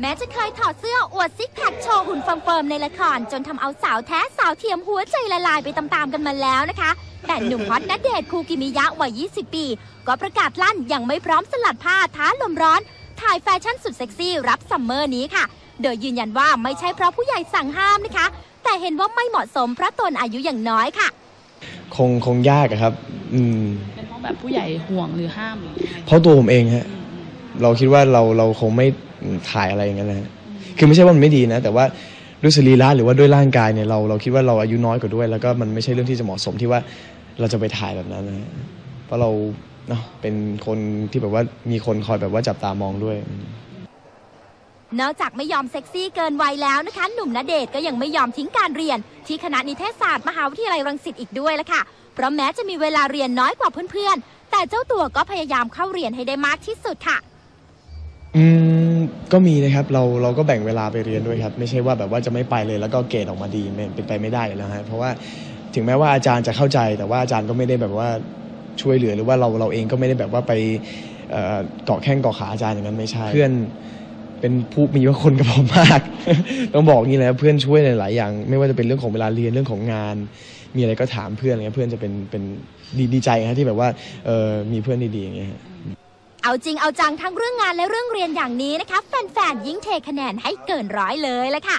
แม้จะเคยถอดเสื้ออวดซิกแพคโชว์หุ่นเฟิร์มๆในละคร จนทำเอาสาวแท้สาวเทียมหัวใจละลายไปตามๆกันมาแล้วนะคะ แต่หนุ่มฮอตณเดชน์คูกิมิยะวัย 20 ปี ก็ประกาศลั่นยังไม่พร้อมสลัดผ้าท้าลมร้อน ถ่ายแฟชั่นสุดเซ็กซี่รับซัมเมอร์นี้ค่ะ โดยยืนยันว่าไม่ใช่เพราะผู้ใหญ่สั่งห้ามนะคะ แต่เห็นว่าไม่เหมาะสมเพราะตนอายุอย่างน้อยค่ะ คงคงยากอะครับ อืมเป็นเพราะแบบผู้ใหญ่ห่วงหรือห้ามหรือยังไงเพราะตัวผมเองฮะ เราคิดว่าเราเราคงไม่ถ่ายอะไรอย่างนั้นนะฮะคือไม่ใช่ว่ามันไม่ดีนะ แต่ว่าด้วยสรีระหรือว่าด้วยร่างกายเนี่ยเราเราคิดว่าเราอายุน้อยกว่าด้วย แล้วก็มันไม่ใช่เรื่องที่จะเหมาะสมที่ว่าเราจะไปถ่ายแบบนั้นนะฮะเพราะเราเนาะเป็นคนที่แบบว่ามีคนคอยแบบว่าจับตามองด้วย นอกจากไม่ยอมเซ็กซี่เกินวัยแล้วนะคะ หนุ่มณเดชน์ก็ยังไม่ยอมทิ้งการเรียน ที่คณะนิเทศศาสตร์มหาวิทยาลัยรังสิตอีกด้วยละค่ะ เพราะแม้จะมีเวลาเรียนน้อยกว่าเพื่อนๆแต่เจ้าตัวก็พยายามเข้าเรียนให้ได้มากที่สุดค่ะ อืมก็มีนะครับเราเราก็แบ่งเวลาไปเรียนด้วยครับ ไม่ใช่ว่าแบบว่าจะไม่ไปเลยแล้วก็เกรดออกมาดีไม่เป็นไปไม่ได้แล้วฮะเพราะว่าถึงแม้ว่าอาจารย์จะเข้าใจ แต่ว่าอาจารย์ก็ไม่ได้แบบว่าช่วยเหลือหรือว่าเราเราเองก็ไม่ได้แบบว่าไปเกาะแข้งเกาะขาอาจารย์อย่างนั้นไม่ใช่เพื่อนเป็นผู้มีพระคุณกับผมมาก ต้องบอกงี้เลยครับเพื่อนช่วยในหลายอย่าง ไม่ว่าจะเป็นเรื่องของเวลาเรียนเรื่องของงาน มีอะไรก็ถามเพื่อนอะไรเงี้ยเพื่อนจะเป็นเป็นดีดีใจฮะที่แบบว่าเออมีเพื่อนดี ๆ อย่างเงี้ย เอาจริงเอาจังทั้งเรื่องงานและเรื่องเรียนอย่างนี้นะคะ แฟนๆยิ่งเทคะแนนให้เกินร้อยเลยละค่ะ